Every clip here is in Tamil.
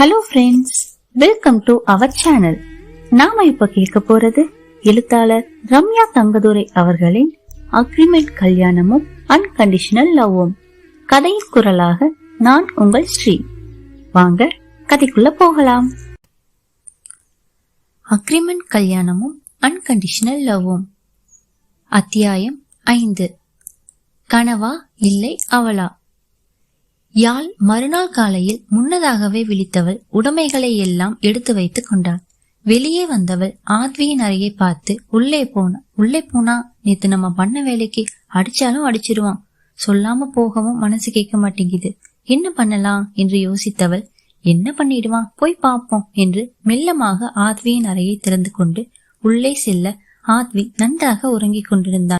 Hello friends welcome to our channel நாம இப்ப கேட்க போறது எழுத்தாளர் ரம்யா தங்கதுரை அவர்களின் அக்ரிமெண்ட் கல்யாணமும் அன்கண்டிஷனல் லவ்வும் கதையின் குரலாக நான் உங்கள் ஸ்ரீ. வாங்க கதைக்குள்ள போகலாம். அக்ரிமெண்ட் கல்யாணமும் அன்கண்டிஷனல் லவ்வும் அத்தியாயம் ஐந்து. கனவா இல்லை அவளா? யாழ் மறுநாள் காலையில் முன்னதாகவே விழித்தவள் உடைமைகளை எல்லாம் எடுத்து வைத்துக் கொண்டாள். வெளியே வந்தவள் ஆத்வியின் அறையை பார்த்து உள்ளே போன உள்ளே போனா நேத்து நம்ம பண்ண வேலைக்கு அடிச்சாலும் அடிச்சிருவான். சொல்லாம போகவும் மனசு கேட்க மாட்டேங்குது. என்ன பண்ணலாம்? என்று யோசித்தவள் என்ன பண்ணிடுவான்? போய் பார்ப்போம் என்று மெல்லமாக ஆத்வியின் அறையை திறந்து கொண்டு உள்ளே செல்ல ஆத்வி நன்றாக உறங்கிக் கொண்டிருந்தான்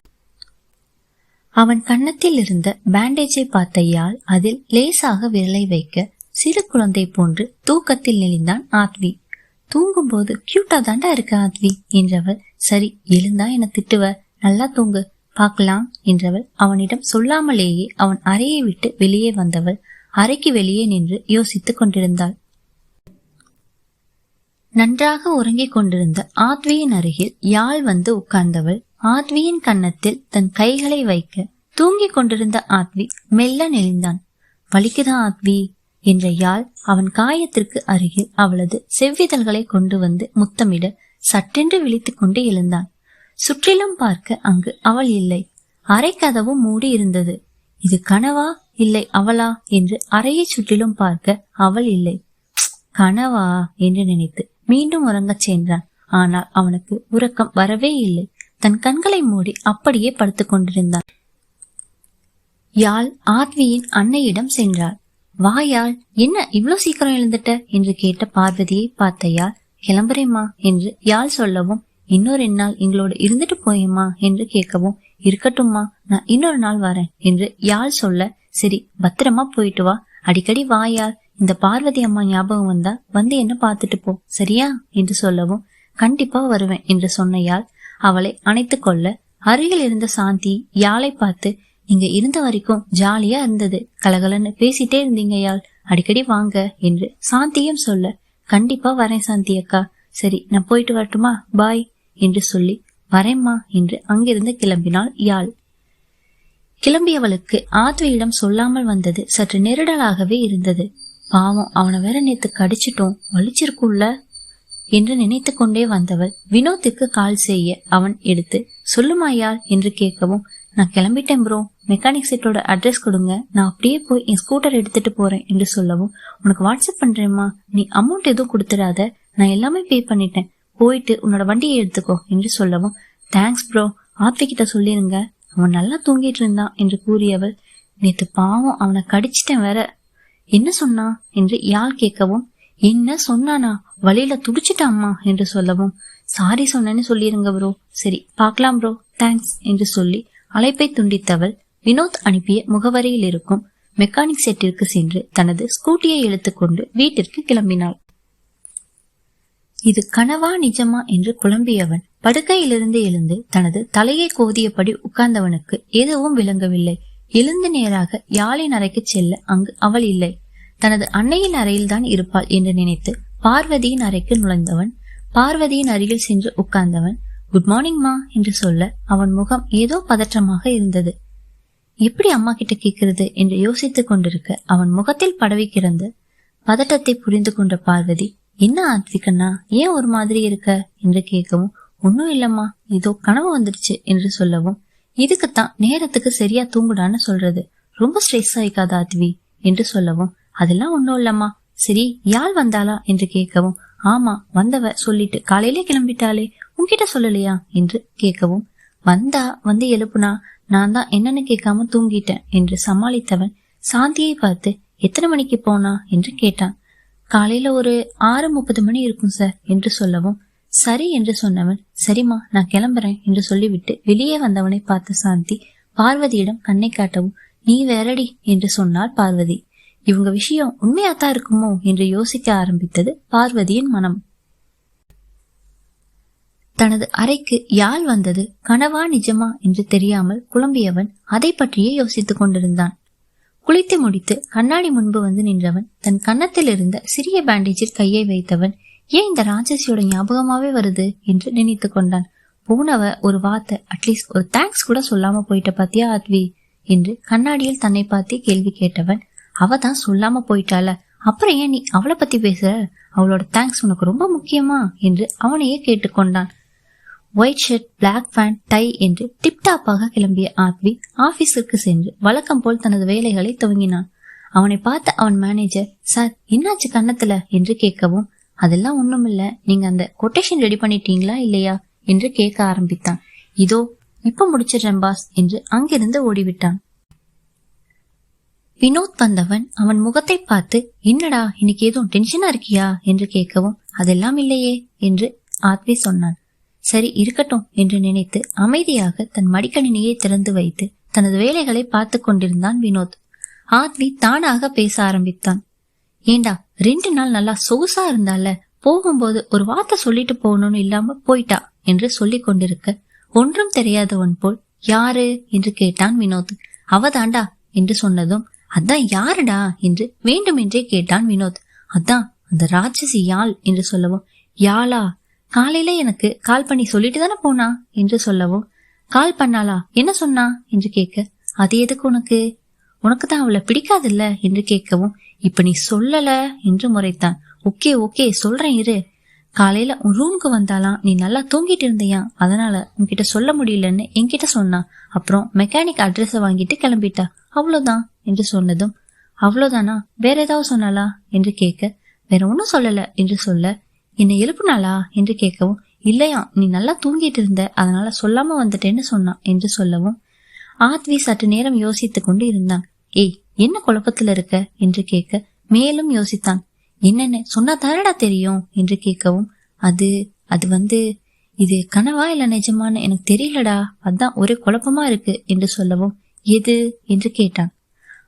அவன் கன்னத்தில் இருந்த பேண்டேஜை பார்த்த யாழ் அதில் லேசாக விரலை வைக்க சிறு குழந்தை போன்று தூக்கத்தில் நெளிந்தான் ஆத்வி. தூங்கும்போது கியூட்டா தாண்டா இருக்க ஆத்வி என்றவள் சரி எழுந்தா என திட்டுவ? நல்லா தூங்கு பார்க்கலாம் என்றவள் அவனிடம் சொல்லாமலேயே அவன் அறையை விட்டு வெளியே வந்தவள் அறைக்கு வெளியே நின்று யோசித்துக் கொண்டிருந்தாள். நன்றாக உறங்கிக் கொண்டிருந்த ஆத்வியின் அருகில் யாழ் வந்து உட்கார்ந்தவள் ஆத்வியின் கன்னத்தில் தன் கைகளை வைக்க தூங்கிக் கொண்டிருந்த ஆத்வி மெல்ல நெளிந்தான். வலிக்குதா ஆத்வி? என்ற யாழ் அவன் காயத்திற்கு அருகில் அவளது செவ்விதழ்களை கொண்டு வந்து முத்தமிட சட்டென்று விழித்துக் கொண்டு எழுந்தான். சுற்றிலும் பார்க்க அங்கு அவள் இல்லை. அறை கதவும் மூடி இருந்தது. இது கனவா? இல்லை அவளா? என்று அறையை சுற்றிலும் பார்க்க அவள் இல்லை. கனவா? என்று நினைத்து மீண்டும் உறங்கச் சென்றான். ஆனால் அவனுக்கு உறக்கம் வரவே இல்லை. தன் கண்களை மூடி அப்படியே படுத்துக் கொண்டிருந்தான். யாழ் ஆத்வியின் அன்னையிடம் சென்றாள். வா யாழ் என்ன இவ்வளவு சீக்கிரம் எழுந்துட்ட? என்று கேட்ட பார்வதியை பார்த்த யாழ் கிளம்புறேம்மா என்று யாழ் சொல்லவும் இன்னொரு நாள் எங்களோட இருந்துட்டு போயேம்மா என்று கேட்கவும் இருக்கட்டும்மா நான் இன்னொரு நாள் வரேன் என்று யாழ் சொல்ல சரி பத்திரமா போயிட்டு வா. அடிக்கடி வா யாழ். இந்த பார்வதி அம்மா ஞாபகம் வந்தா வந்து என்ன பார்த்துட்டு போ. சரியா? என்று சொல்லவும் கண்டிப்பா வருவேன் என்று சொன்ன யாழ் அவளை அணைத்து கொள்ள அருகில் இருந்த சாந்தி யாழை பார்த்து நீங்க இருந்த வரைக்கும் ஜாலியா இருந்தது. கலகலன்னு பேசிட்டே இருந்தீங்க யாழ் அடிக்கடி வாங்க என்று சாந்தியும் சொல்ல கண்டிப்பா வரேன் சாந்தி அக்கா. சரி நான் போயிட்டு வரட்டுமா? பாய் என்று சொல்லி வரேம்மா என்று அங்கிருந்து கிளம்பினாள் யாழ் கிளம்பியவளுக்கு ஆத்வியிடம் சொல்லாமல் வந்தது சற்று நெருடலாகவே இருந்தது. பாவம் அவனை வேற நேத்து கடிச்சிட்டோம். வலிச்சிருக்குள்ள என்று நினைத்து கொண்டே வந்தவள் வினோத்துக்கு கால் செய்ய அவன் எடுத்து சொல்லுமாயால் என்று கேட்கவும் நான் கிளம்பிட்டேன் ப்ரோ மெக்கானிக் செட்டோட அட்ரஸ் கொடுங்க. நான் அப்படியே போய் என் ஸ்கூட்டர் எடுத்துட்டு போறேன் என்று சொல்லவும் உனக்கு வாட்ஸ்அப் பண்றேம்மா. நீ அமௌண்ட் எதுவும் கொடுத்துடாத. நான் எல்லாமே பே பண்ணிட்டேன். போயிட்டு உன்னோட வண்டியை எடுத்துக்கோ என்று சொல்லவும் தேங்க்ஸ் ப்ரோ ஆத்வி கிட்ட சொல்லிருங்க. அவன் நல்லா தூங்கிட்டு இருந்தான் என்று கூறியவள் நேத்து பாவம். அவனை கடிச்சிட்டேன் வேற. என்ன சொன்னா என்று யாழ் கேட்கவும் என்ன சொன்னானா? வழியில துடிச்சிட்டாம்மா என்று சொல்லவும். சாரி சொன்னேன்னு சொல்லிருங்க ப்ரோ சரி பார்க்கலாம் ப்ரோ தேங்க்ஸ் என்று சொல்லி அழைப்பை துண்டித்தவள் வினோத் அனுப்பிய முகவரியில் இருக்கும் மெக்கானிக் செட்டிற்கு சென்று தனது ஸ்கூட்டியை இழுத்துக்கொண்டு வீட்டிற்கு கிளம்பினாள். இது கனவா நிஜமா என்று குழம்பியவன் படுக்கையிலிருந்து எழுந்து தனது தலையை கோதியபடி உட்கார்ந்தவனுக்கு எதுவும் விளங்கவில்லை. எழுந்து நேராக யாழின் அறைக்கு செல்ல அங்கு அவள் இல்லை. தனது அன்னையின் அறையில்தான் இருப்பாள் என்று நினைத்து பார்வதியின் அறைக்கு நுழைந்தவன் பார்வதியின் அருகில் சென்று உட்கார்ந்தவன் குட் மார்னிங் மா என்று சொல்ல அவன் முகம் ஏதோ பதற்றமாக இருந்தது. எப்படி அம்மா கிட்ட கேட்கிறது? என்று யோசித்துக் கொண்டிருக்க அவன் முகத்தில் படவி கிடந்து பதட்டத்தை புரிந்து கொண்ட பார்வதி என்ன ஆத்விகண்ணா ஏன் ஒரு மாதிரி இருக்க? என்று கேட்கவும் ஒன்னும் இல்லம்மா ஏதோ கனவு வந்துடுச்சு என்று சொல்லவும் இதுக்குத்தான் நேரத்துக்கு சரியா தூங்குடான்னு சொல்றது. ரொம்ப ஸ்ட்ரெஸ் ஆயிக்காத ஆத்வி என்று சொல்லவும் அதெல்லாம் ஒன்றும் இல்லம்மா. சரி யாழ் வந்தாளா என்று கேட்கவும் ஆமா வந்தவ சொல்லிட்டு காலையிலே கிளம்பிட்டாளே உன்கிட்ட சொல்லலையா என்று கேட்கவும் வந்தா வந்து எழுப்புனா நான் தான் என்னன்னு கேட்காம தூங்கிட்டேன் என்று சமாளித்தவன் சாந்தியை பார்த்து எத்தனை மணிக்கு போனா என்று கேட்டான். காலையில ஒரு ஆறு முப்பது மணி இருக்கும் சார் என்று சொல்லவும் சரி என்று சொன்னவன் சரிம்மா நான் கிளம்புறேன் என்று சொல்லிவிட்டு வெளியே வந்தவனை பார்த்த சாந்தி பார்வதியிடம் கண்ணை காட்டவும் நீ வேறடி என்று சொன்னாள் பார்வதி. இவங்க விஷயம் உண்மையாத்தான் இருக்குமோ என்று யோசிக்க ஆரம்பித்தது பார்வதியின் மனம். தனது அறைக்கு யாழ் வந்தது கனவா நிஜமா என்று தெரியாமல் குழம்பியவன் அதை பற்றியே யோசித்துக் கொண்டிருந்தான். குளித்து முடித்து கண்ணாடி முன்பு வந்து நின்றவன் தன் கன்னத்தில் இருந்த சிறிய பேண்டேஜில் கையை வைத்தவன் ஏன் இந்த ராட்சசியோட ஞாபகமாவே வருது? என்று நினைத்து கொண்டான். போனவ ஒரு வார்த்தை அட்லீஸ்ட் ஒரு தேங்க்ஸ் கூட சொல்லாம போயிட்ட பாத்தியா ஆத்வி? என்று கண்ணாடியில் தன்னை பார்த்தே கேள்வி கேட்டவன் அவ தான் சொல்லாம போயிட்டால அப்புறம் ஏன் நீ அவளை பத்தி பேசுற? அவளோட தேங்க்ஸ் உனக்கு ரொம்ப முக்கியமா? என்று அவனையே கேட்டுக்கொண்டான். White shirt black pant tie என்று டிப்டாப்பாக கிளம்பிய ஆத்வி ஆபீஸிற்கு சென்று வழக்கம் போல் தனது வேலைகளை துவங்கினான். அவனை பார்த்த அவன் மேனேஜர் சார் என்னாச்சு கன்னத்துல? என்று கேட்கவும் அதெல்லாம் ஒண்ணுமில்ல. நீங்க அந்த கொட்டேஷன் ரெடி பண்ணிட்டீங்களா இல்லையா? என்று கேட்க ஆரம்பித்தான். இதோ இப்ப முடிச்சிடுறேன் பாஸ் என்று அங்கிருந்து ஓடிவிட்டான். வினோத் வந்தவன் அவன் முகத்தை பார்த்து என்னடா இன்னைக்கு எதுவும் டென்ஷனா இருக்கியா? என்று கேட்கவும் அதெல்லாம் இல்லையே என்று ஆத்வி சொன்னான். சரி இருக்கட்டும் என்று நினைத்து அமைதியாக தன் மடிக்கணினியை திறந்து வைத்து தனது வேலைகளை பார்த்து கொண்டிருந்தான் வினோத். ஆத்வி தானாக பேச ஆரம்பித்தான். ஏண்டா ரெண்டு நாள் நல்லா சொகுசா இருந்தால போகும்போது ஒரு வார்த்தை சொல்லிட்டு போகணும்னு இல்லாம போயிட்டா? என்று சொல்லி கொண்டிருக்க ஒன்றும் தெரியாதவன் போல் யாரு? என்று கேட்டான் வினோத். அவதாண்டா என்று சொன்னதும் அதான் யாருடா என்று வேண்டுமென்றே கேட்டான் வினோத். அதான் அந்த ராட்சசி யாழ் என்று சொல்லவும். யாழா காலையில எனக்கு கால் பண்ணி சொல்லிட்டு தானே போனா என்று சொல்லவும். கால் பண்ணாளா? என்ன சொன்னா? என்று கேட்க அது எதுக்கு உனக்கு? உனக்கு தான் அவளை பிடிக்காதுல்ல? என்று கேட்கவும் இப்ப நீ சொல்லல என்று முறைத்தான். ஓகே ஓகே சொல்றேன் இரு. காலையில உன் ரூமுக்கு வந்தாலாம் நீ நல்லா தூங்கிட்டு இருந்தியா? அதனால உன்கிட்ட சொல்ல முடியலன்னு என்கிட்ட சொன்னா. அப்புறம் மெக்கானிக் அட்ரஸ் வாங்கிட்டு கிளம்பிட்டா. அவ்வளவுதான் என்று சொன்னதும் அவ்வளவுதானா? வேற ஏதாவது சொன்னாளா? என்று கேட்க வேற ஒன்னும் சொல்லல என்று சொல்ல என்னை எழுப்புனாளா? என்று கேட்கவும் இல்லையா நீ நல்லா தூங்கிட்டு இருந்த அதனால சொல்லாம வந்துட்டேன்னு சொன்னான் என்று சொல்லவும் ஆத்வி சற்று நேரம் யோசித்து கொண்டு இருந்தான். ஏய் என்ன குழப்பத்துல இருக்க? என்று கேட்க மேலும் யோசித்தான். என்னென்ன? சொன்னா தானடா தெரியும்? என்று கேட்கவும் அது அது வந்து இது கனவா இல்ல நிஜமான்னு எனக்கு தெரியலடா. அதான் ஒரே குழப்பமா இருக்கு என்று சொல்லவும் எது? என்று கேட்டான்.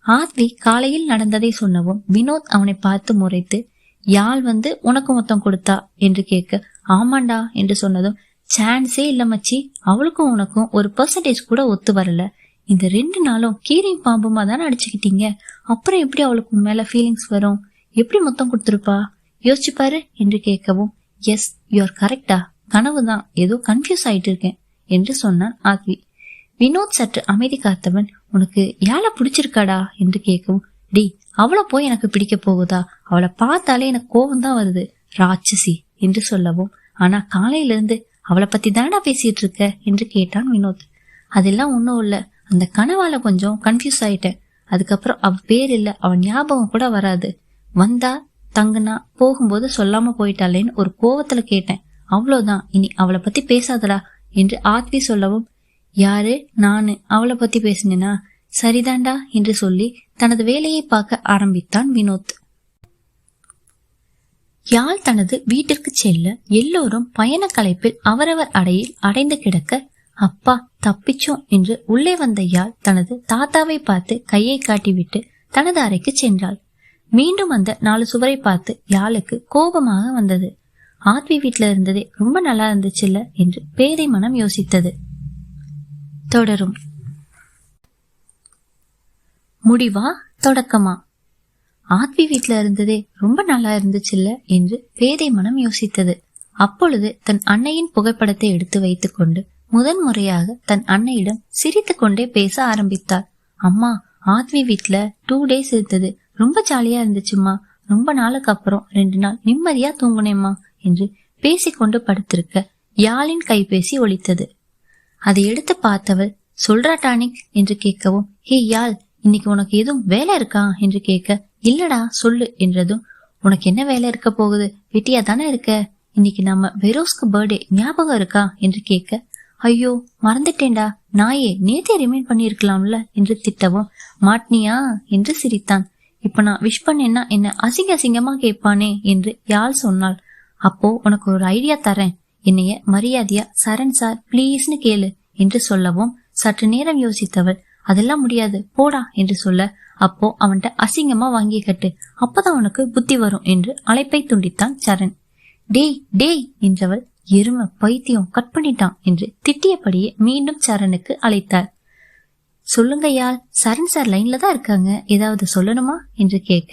ஆத்வி காலையில் நடந்ததை சொன்னவும் வினோத் அவனை பார்த்து முறைத்து யாழ் வந்து உனக்கு மொத்தம் கொடுத்தா? என்று கேட்க ஆமாண்டா என்று சொன்னதும் சான்ஸே இல்ல மச்சி. அவளுக்கும் உனக்கும் ஒரு பெர்சன்டேஜ் கூட ஒத்து வரல. இந்த ரெண்டு நாளும் கீரை பாம்புமா தானே அடிச்சுக்கிட்டீங்க? அப்புறம் எப்படி அவளுக்கு உன் மேல ஃபீலிங்ஸ் வரும்? எப்படி மொத்தம் கொடுத்துருப்பா? யோசிச்சு பாரு என்று கேட்கவும் எஸ் யூஆர் கரெக்டா கனவு தான். ஏதோ கன்ஃபியூஸ் ஆயிட்டு இருக்கேன் என்று சொன்னான் ஆத்வி. வினோத் சற்று அமைதி காத்தவன் உனக்கு யாழ பிடிச்சிருக்காடா? என்று கேட்கவும் டி அவளை போய் எனக்கு பிடிக்க போகுதா? அவளை பார்த்தாலே எனக்கு கோபம் தான் வருது. ராட்சசி என்று சொல்லவும் ஆனா காலையில இருந்து அவளை பத்தி தானடா பேசிட்டு இருக்க? என்று கேட்டான் வினோத். அதெல்லாம் ஒன்றும் இல்லை. அந்த கனவால கொஞ்சம் கன்ஃபியூஸ் ஆயிட்டேன். அதுக்கப்புறம் அவ பேர் இல்லை. அவன் ஞாபகம் கூட வராது. வந்தா தங்குனா போகும்போது சொல்லாம போயிட்டாளேன்னு ஒரு கோவத்துல கேட்டேன். அவ்வளவுதான். இனி அவளை பத்தி பேசாதடா என்று ஆத்வி சொல்லவும் யாரு? நானு. அவளை பத்தி பேசினேனா? சரிதாண்டா என்று சொல்லி தனது வேலையை பார்க்க ஆரம்பித்தான் வினோத். யாழ் தனது வீட்டிற்கு செல்ல எல்லோரும் பயண கலைப்பில் அவரவர் அடையில் அடைந்து கிடக்க அப்பா தப்பிச்சோம் என்று உள்ளே வந்த யாழ் தனது தாத்தாவை பார்த்து கையை காட்டிவிட்டு தனது அறைக்கு சென்றாள். மீண்டும் அந்த நாலு சுவரை பார்த்து யாழுக்கு கோபமாக வந்தது. ஆத்வி வீட்டுல இருந்ததே ரொம்ப நல்லா இருந்துச்சுல்ல என்று பேதை மனம் யோசித்தது. தொடரும். முடிவா? தொடக்கமா? ஆத்வி வீட்டுல இருந்ததே ரொம்ப நல்லா இருந்துச்சுல்ல என்று பேதை மனம் யோசித்தது. அப்பொழுது தன் அன்னையின் புகைப்படத்தை எடுத்து வைத்துக்கொண்டு முதன் முறையாக தன் அன்னையிடம் சிரித்து கொண்டே பேச ஆரம்பித்தார் அம்மா ஆத்வி வீட்டுல டூ டேஸ் இருந்தது. ரொம்ப ஜாலியா இருந்துச்சுமா ரொம்ப நாளுக்கு அப்புறம் ரெண்டு நாள் நிம்மதியா தூங்குனேம்மா என்று பேசிக்கொண்டு படுத்திருக்க யாழின் கைபேசி ஒழித்தது அதை எடுத்து பார்த்தவள் சொல்றா டானிக் என்று கேட்கவும் ஹே யாழ் இன்னைக்கு உனக்கு எதுவும் வேலை இருக்கா? என்று கேட்க இல்லடா சொல்லு என்றதும் உனக்கு என்ன வேலை இருக்க போகுது? வெட்டியா தானே இருக்க? இன்னைக்கு நம்ம வெரோஸ்க்கு பர்த்டே ஞாபகம் இருக்கா? என்று கேட்க ஐயோ மறந்துட்டேன்டா. நாயே நேத்தே ரிமைண்ட் பண்ணிருக்கலாம்ல என்று திட்டவும் மாட்னியா? என்று சிரித்தான். இப்ப நான் விஷ் பண்ணேன்னா என்ன அசிங்க அசிங்கமா கேட்பானே என்று யாழ் சொன்னாள். அப்போ உனக்கு ஒரு ஐடியா தரேன். என்னைய மரியாதையா சரண் சார் ப்ளீஸ்னு கேளு என்று சொல்லவும் சற்று நேரம் யோசித்தவள். அதெல்லாம் முடியாது போடா என்று சொல்ல அப்போ அவன்கிட்ட அசிங்கமா வாங்கி கட்டு. அப்பதான் உனக்கு புத்தி வரும் என்று அழைப்பை துண்டித்தான் சரண். டேய் டேய் என்றவள் எரும பைத்தியம் கட் பண்ணிட்டான் என்று திட்டியபடியே மீண்டும் சரணுக்கு அழைத்தார் சொல்லுங்கய்யா சரண் சார் லைன்ல தான் இருக்காங்க. ஏதாவது சொல்லணுமா என்று கேட்க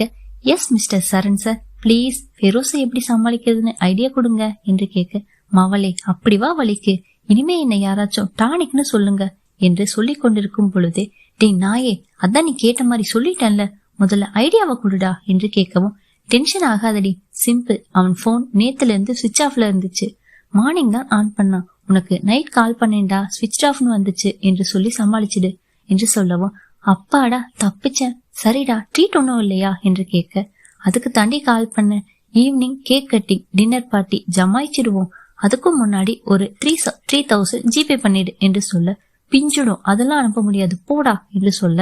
yes mister Saran sir. Please ஃபெரோஸை எப்படி சமாளிக்கிறதுன்னு ஐடியா கொடுங்க என்று கேட்க மவளே அப்படி வா வலிக்கு இனிமே என்னை யாராச்சும் டானிக்னு சொல்லுங்க என்று சொல்லி கொண்டிருக்கும் பொழுதே டே நாயே அதான் நீ கேட்ட மாதிரி சொல்லிட்டேன்ல. முதல்ல ஐடியாவை கொடுடா என்று கேட்கவும் டென்ஷன் ஆகாதடி. சிம்பிள் அவன் போன் நேத்துல இருந்து சுவிட்ச் ஆஃப்ல இருந்துச்சு. மார்னிங் தான் ஆன் பண்ணான். உனக்கு நைட் கால் பண்ணேன்டா. ஸ்விட்ச் ஆஃப்னு வந்துச்சு என்று சொல்லி சமாளிச்சிடு. என்று சொல்லவும் அப்பாடா தப்பிச்சேன். சரிடா ட்ரீட் ஒன்றும் இல்லையா? என்று கேட்க அதுக்கு தாண்டி கால் பண்ண. Evening cake cutting dinner party ஜமாய்ச்சிடுவோம். அதுக்கும் முன்னாடி ஒரு த்ரீ த்ரீ தௌசண்ட் ஜிபே பண்ணிடு என்று சொல்ல பிஞ்சிடும். அதெல்லாம் அனுப்ப முடியாது. போடா என்று சொல்ல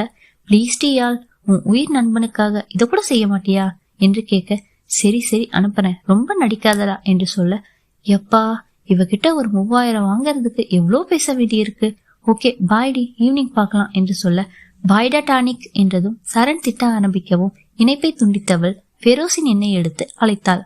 ப்ளீஸ் டீயால் உன் உயிர் நண்பனுக்காக இதை கூட செய்ய மாட்டியா? என்று கேட்க சரி சரி அனுப்புறேன். ரொம்ப நடிக்காதடா என்று சொல்ல எப்பா இவகிட்ட ஒரு மூவாயிரம் வாங்குறதுக்கு எவ்வளோ பேச வேண்டியிருக்கு? ஓகே பாய்டி ஈவினிங் பார்க்கலாம் என்று சொல்ல பாய்டா டானிக் என்றதும் சரண் திட்ட ஆரம்பிக்கவும் இணைப்பை துண்டித்தவள் ஃபெரோசின் எண்ணெய் எடுத்து அழைத்தாள்.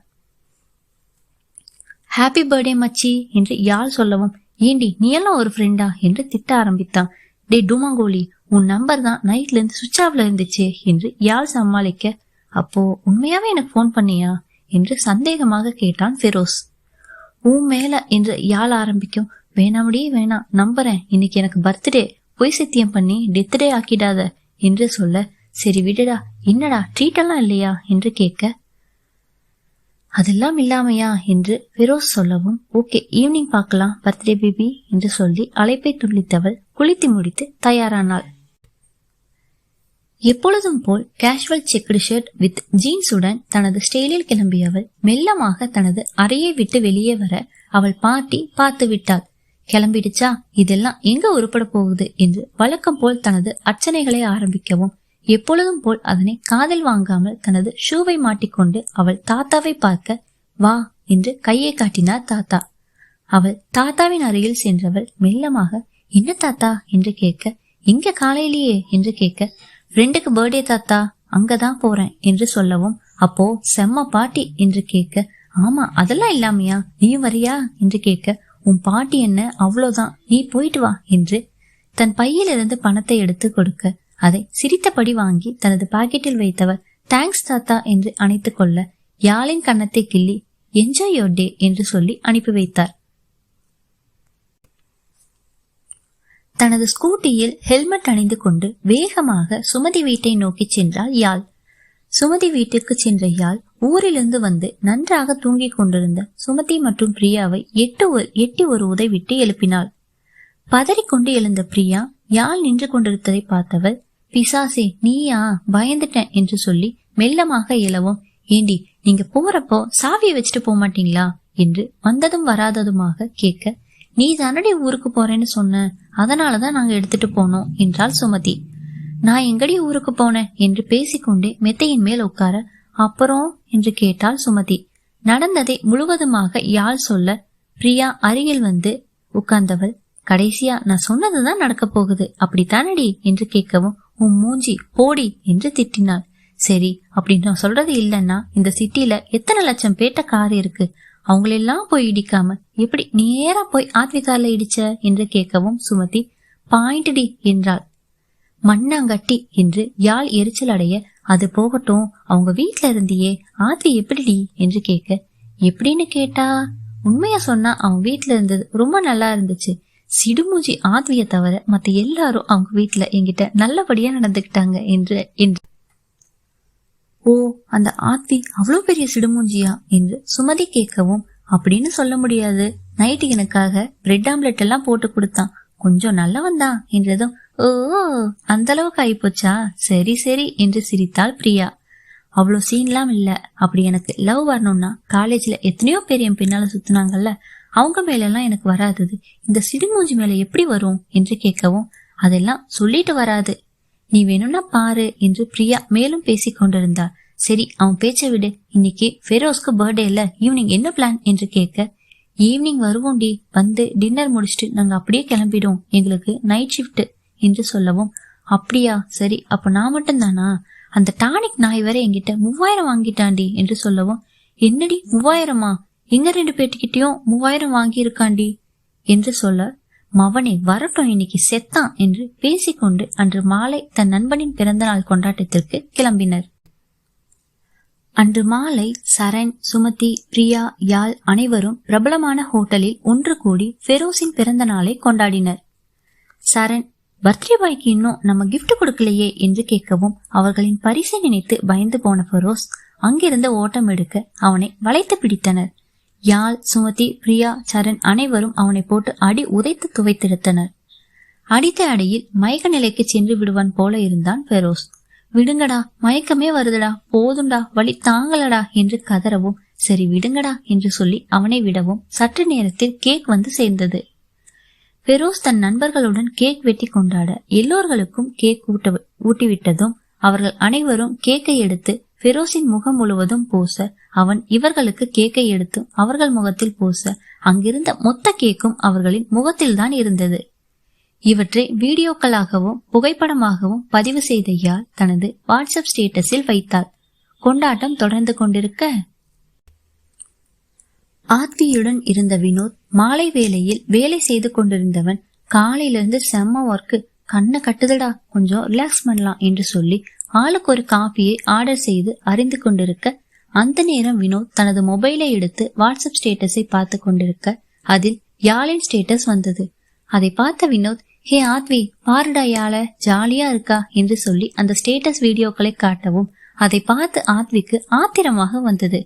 ஹாப்பி பர்த்டே மச்சி என்று யாழ் சொல்லவும் ஏண்டி நீ எல்லாம் ஒரு ஃப்ரெண்டா என்று திட்ட ஆரம்பித்தான். டே டுமாங்கோலி உன் நம்பர் தான் நைட்ல இருந்து சுவிட்ச் ஆஃப்ல இருந்துச்சே என்று யாழ் சமாளிக்க அப்போ உண்மையாவே எனக்கு ஃபோன் பண்ணியா என்று சந்தேகமாக கேட்டான் ஃபெரோஸ் உன் மேல என்று யாழ் ஆரம்பிக்கும் வேணாமடி வேணாம். நம்புறேன். இன்னைக்கு எனக்கு பர்த்டே பொய் சத்தியம் பண்ணி டெத்டே ஆக்கிடாத என்று சொல்ல சரி விடுடா. என்னடா? ட்ரீட் எல்லாம் இல்லையா? என்று கேட்க அதெல்லாம் இல்லாமையா? என்று ஃபெரோஸ் சொல்லவும் ஓகே ஈவினிங் பார்க்கலாம் பர்த்டே பேபி என்று சொல்லி அழைப்பை துள்ளித்தவள் குளித்து முடித்து தயாரானாள். எப்பொழுதும் போல் கேஷுவல் செக்குடு ஷர்ட் வித் ஜீன்ஸுடன் தனது ஸ்டைலில் கிளம்பியவள் மெல்லமாக தனது அறையை விட்டு வெளியே வர அவள் பாட்டி பார்த்து விட்டாள். கிளம்பிடுச்சா? இதெல்லாம் எங்க உருப்பட போகுது? என்று வழக்கம் போல் தனது அர்ச்சனைகளை ஆரம்பிக்கவும். எப்பொழுதும் போல் அதனை காதில் வாங்காமல் தனது ஷூவை மாட்டிக்கொண்டு அவள் தாத்தாவை பார்க்க வா என்று கையை காட்டினார் தாத்தா. அவள் தாத்தாவின் அருகில் சென்றவள் மெல்லமாக என்ன தாத்தா? என்று கேட்க இங்க காலையிலேயே? என்று கேட்க ஃப்ரெண்டுக்கு பர்த்டே தாத்தா. அங்கதான் போறேன் என்று சொல்லவும் அப்போ செம்ம பாட்டி என்று கேட்க ஆமா அதெல்லாம் இல்லாமையா? நீயும் வரியா? என்று கேட்க உன் பாட்டி என்ன அவ்வளோதான் நீ போயிட்டு வா என்று தன் பையிலிருந்து பணத்தை எடுத்து கொடுக்க அதை சிரித்தபடி வாங்கி தனது பாக்கெட்டில் வைத்தவர் தேங்க்ஸ் தாத்தா என்று அணைத்துக் கொள்ள யாழின் கன்னத்தை கிள்ளி என்ஜாய் யோர் டே என்று சொல்லி அனுப்பி வைத்தார். தனது ஸ்கூட்டியில் ஹெல்மெட் அணிந்து கொண்டு வேகமாக சுமதி வீட்டை நோக்கி சென்றாள் யாழ். சுமதி வீட்டுக்கு சென்ற யாழ் ஊரிலிருந்து வந்து நன்றாக தூங்கிக் கொண்டிருந்த சுமதி மற்றும் பிரியாவை எட்டு எட்டி ஒரு உதைவிட்டு எழுப்பினாள். பதறிக்கொண்டு எழுந்த பிரியா யாழ் நின்று கொண்டிருந்ததை பார்த்தவள் பிசாசே நீயா? பயந்துட்டேன் என்று சொல்லி மெல்லமாக இழவும் ஏண்டி நீங்க போறப்போ சாவியை வச்சுட்டு போக மாட்டீங்களா என்று வந்ததும் வராததுமாக கேட்க நீ தானடி ஊருக்கு போறேன்னு சொன்ன? அதனாலதான் நாங்க எடுத்துட்டு போனோம் என்றாள் சுமதி. நான் எங்கடி ஊருக்கு போனேன்? என்று பேசிக்கொண்டே மெத்தையின் மேல் உட்கார அப்புறம் என்று கேட்டாள் சுமதி. நடந்ததை முழுவதுமாக யாழ் சொல்ல? பிரியா அருகில் வந்து உட்கார்ந்தவள் கடைசியா நான் சொன்னதுதான் நடக்க போகுது. அப்படித்தானடி? என்று கேட்கவும் உன் மூஞ்சி போடி என்று திட்டினாள். சரி அப்படி நான் சொல்றது இல்லைன்னா இந்த சிட்டில எத்தனை லட்சம் பேட்ட கார் இருக்கு? அவங்களெல்லாம் போய் இடிக்காம எப்படி நேரா போய் ஆத்விகால இடிச்ச? என்று கேட்கவும் சுமதி பாயிண்டி என்றாள். மண்ணாங்கட்டி என்று யாழ் எரிச்சல் அடைய அது போகட்டும் அவங்க வீட்ல இருந்தியே ஆத்தி எப்படிடி? என்று கேட்க எப்படின்னு கேட்டா உண்மையா சொன்னா அவங்க வீட்டுல இருந்தது ரொம்ப நல்லா இருந்துச்சு. சிடுமூஞ்சி ஆத்விய தவிர மத்த எல்லாரும் அவங்க வீட்டுல என்கிட்ட நல்லபடியா நடந்துகிட்டாங்க என்று என்று. ஓ அந்த ஆத்வி அவ்வளவு பெரிய சிடுமூஞ்சியா? என்று சுமதி கேட்கவும் அப்படின்னு சொல்ல முடியாது. நைட்டு எனக்காக பிரெட் ஆம்லெட் எல்லாம் போட்டு கொடுத்தான். கொஞ்சம் நல்லவன் தான் என்றதும் ஓ அந்த அளவுக்கு ஆயிப்போச்சா? சரி சரி என்று சிரித்தாள் பிரியா. அவ்வளோ சீன்லாம் இல்லை. அப்படி எனக்கு லவ் வரணும்னா காலேஜில் எத்தனையோ பேர் என் பின்னால் சுத்தினாங்கல்ல அவங்க மேலெல்லாம் எனக்கு வராதது. இந்த சிடுமூஞ்சி மேலே எப்படி வரும் என்று கேட்கவும் அதெல்லாம் சொல்லிட்டு வராது. நீ வேணும்னா பாரு என்று பிரியா மேலும் பேசி கொண்டிருந்தாள் சரி அவன் பேச்சை விடு. இன்னைக்கு ஃபெரோஸ்க்கு பர்த்டே இல்ல ஈவினிங் என்ன பிளான் என்று கேட்க ஈவினிங் வருவோம் டி வந்து டின்னர் முடிச்சுட்டு நாங்க அப்படியே கிளம்பிடும் எங்களுக்கு நைட் ஷிஃப்ட் என்று சொல்லவும் அப்படியா சரி அப்ப நான் மட்டும் தானா அந்த டானிக் நாய் வரை என்கிட்ட மூவாயிரம் வாங்கிட்டாண்டி என்று சொல்லவும் என்னடி மூவாயிரமா? எங்க ரெண்டு பேர்கிட்டயும் மூவாயிரம் வாங்கி இருக்காண்டி என்று சொல்ல மவனை வரட்டும் இன்னைக்கு செத்தான் என்று பேசிக்கொண்டு அன்று மாலை தன் நண்பனின் பிறந்தநாள் கொண்டாட்டத்திற்கு கிளம்பினர். அன்று மாலை சரண் சுமதி பிரியா யாழ் அனைவரும் பிரபலமான ஹோட்டலில் ஒன்று கூடி ஃபெரோஸின் பிறந்த நாளை கொண்டாடினர். சரண் பர்த்டே பாய்க்கு இன்னும் நம்ம கிஃப்ட் கொடுக்கலையே என்று கேட்கவும் அவர்களின் பரிசை நினைத்து பயந்து போன ஃபெரோஸ் அங்கிருந்து ஓட்டம் எடுக்க அவனை வளைத்து பிடித்தனர். யாழ் சுமதி பிரியா சரண் அனைவரும் அவனை போட்டு அடி உதைத்து துவைத்தெடுத்தனர் அடித்த அடியில் மயக்க நிலைக்கு சென்று விடுவான் போல இருந்தான் ஃபெரோஸ். விடுங்கடா மயக்கமே வருதுடா போதுண்டா வழி தாங்கலடா என்று கதறவும் சரி விடுங்கடா என்று சொல்லி அவனை விடவும் சற்று நேரத்தில் கேக் வந்து சேர்ந்தது. ஃபெரோஸ் தன் நண்பர்களுடன் கேக் வெட்டி கொண்டாட எல்லோர்களுக்கும் கேக் ஊட்ட ஊட்டிவிட்டதும் அவர்கள் அனைவரும் கேக்கை எடுத்து ஃபெரோஸின் முகம் முழுவதும் பூச அவன் இவர்களுக்கு கேக்கை எடுத்து அவர்கள் முகத்தில் பூச அங்கிருந்த மொத்த கேக்கும் அவர்களின் முகத்தில்தான் இருந்தது. இவற்றை வீடியோக்களாகவும் புகைப்படமாகவும் பதிவு செய்த யாழ் தனது வாட்ஸ்அப் ஸ்டேட்டஸில் வைத்தாள் கொண்டாட்டம் தொடர்ந்து கொண்டிருக்க ஆத்வியுடன் இருந்த வினோத் மாலை வேளையில் வேலை செய்து கொண்டிருந்தவன் காலையிலிருந்து செம்ம ஒர்க்கு கண்ணை கட்டுதடா கொஞ்சம் ரிலாக்ஸ் பண்ணலாம் என்று சொல்லி ஆளுக்கு ஒரு காபியை ஆர்டர் செய்து அறிந்து கொண்டிருக்க அந்த நேரம் வினோத் தனது மொபைலை எடுத்து வாட்ஸ்அப் ஸ்டேட்டஸை பார்த்து கொண்டிருக்க அதில் யாழின் ஸ்டேட்டஸ் வந்தது. அதை பார்த்த வினோத் ஹே ஆத்வி பாருடா யாழ ஜாலியா இருக்கா? என்று சொல்லி அந்த ஸ்டேட்டஸ் வீடியோக்களை காட்டவும் அதை பார்த்து ஆத்விக்கு ஆத்திரமாக வந்தது.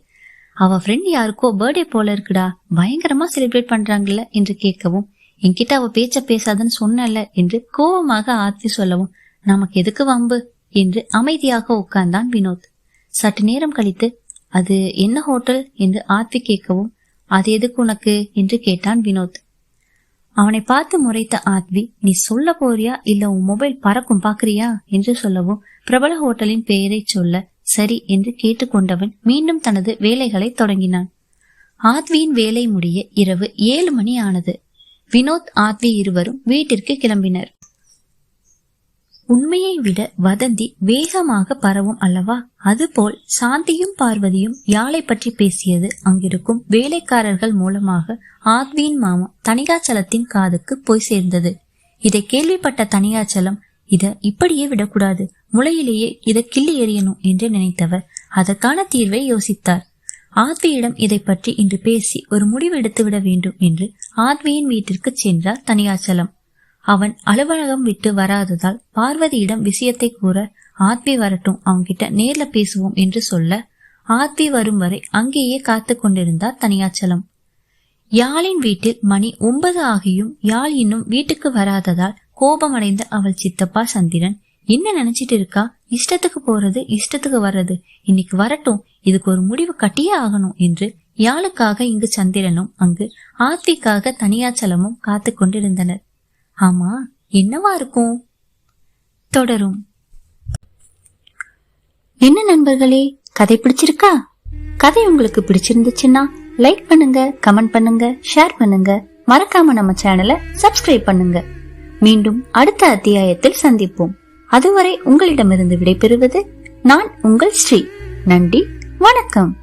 அவ ஃப்ரெண்ட் யாருக்கோ பர்த்டே போல இருக்குடா. பயங்கரமா செலிப்ரேட் பண்றாங்கல்ல என்று கேட்கவும் என்கிட்ட அவ பேச்ச பேசாதன்னு சொன்னல என்று கோபமாக ஆத்வி சொல்லவும் நமக்கு எதுக்கு வம்பு என்று அமைதியாக உட்கார்ந்தான் வினோத். சற்று நேரம் கழித்து அது என்ன ஹோட்டல் என்று ஆத்வி கேட்கவும் அது எதுக்கு உனக்கு என்று கேட்டான் வினோத். அவனை பார்த்து முறைத்த ஆத்வி நீ சொல்ல போறியா இல்ல உன் மொபைல் பறக்கும் பாக்குறியா என்று சொல்லவும் பிரபல ஹோட்டலின் பெயரை சொல்ல சரி என்று கேட்டுக்கொண்டவன் மீண்டும் தனது வேலைகளை தொடங்கினான். ஆத்வியின் வேலை முடிய இரவு ஏழு மணி ஆனது. வினோத் ஆத்வி இருவரும் வீட்டிற்கு கிளம்பினர். உண்மையை விட வதந்தி வேகமாக பரவும் அல்லவா? அதுபோல் சாந்தியும் பார்வதியும் யாழை பற்றி பேசியது அங்கிருக்கும் வேலைக்காரர்கள் மூலமாக ஆத்வியின் மாமா தனிகாச்சலத்தின் காதுக்கு போய் சேர்ந்தது. இதை கேள்விப்பட்ட தனியாச்சலம் இத இப்படியே விடக்கூடாது. முளையிலேயே இதை கிள்ளி எறியணும் என்று நினைத்தவர். அதற்கான தீர்வை யோசித்தார். ஆத்வியிடம் இதை பற்றி இன்று பேசி ஒரு முடிவு எடுத்துவிட வேண்டும் என்று ஆத்வியின் வீட்டிற்கு சென்றார் தனியாச்சலம். அவன் அலுவலகம் விட்டு வராததால் பார்வதியிடம் விஷயத்தை கூற ஆத்வி வரட்டும் அவன்கிட்ட நேர்ல பேசுவோம் என்று சொல்ல ஆத்வி வரும் வரை அங்கேயே காத்து கொண்டிருந்தார் தனியாச்சலம். யாழின் வீட்டில் மணி ஒன்பது ஆகியும் யாழ் இன்னும் வீட்டுக்கு வராததால் கோபமடைந்த அவள் சித்தப்பா சந்திரன் என்ன நினைச்சிட்டு இருக்கா? இஷ்டத்துக்கு போறது இஷ்டத்துக்கு வர்றது. இன்னைக்கு வரட்டும் இதுக்கு ஒரு முடிவு கட்டியே ஆகணும் என்று யாழுக்காக இங்கு சந்திரனும் அங்கு ஆர்த்திக்காக தனியாச்சலமும் காத்து கொண்டிருந்தனர். ஆமா என்னவா இருக்கும்? தொடரும். என்ன நண்பர்களே கதை பிடிச்சிருக்கா? கதை உங்களுக்கு பிடிச்சிருந்துச்சுன்னா லைக் பண்ணுங்க கமெண்ட் பண்ணுங்க ஷேர் பண்ணுங்க. மறக்காம நம்ம சேனலை சப்ஸ்கிரைப் பண்ணுங்க. மீண்டும் அடுத்த அத்தியாயத்தில் சந்திப்போம். அதுவரை உங்களிடமிருந்து விடைபெறுவது நான் உங்கள் ஸ்ரீ. நன்றி வணக்கம்.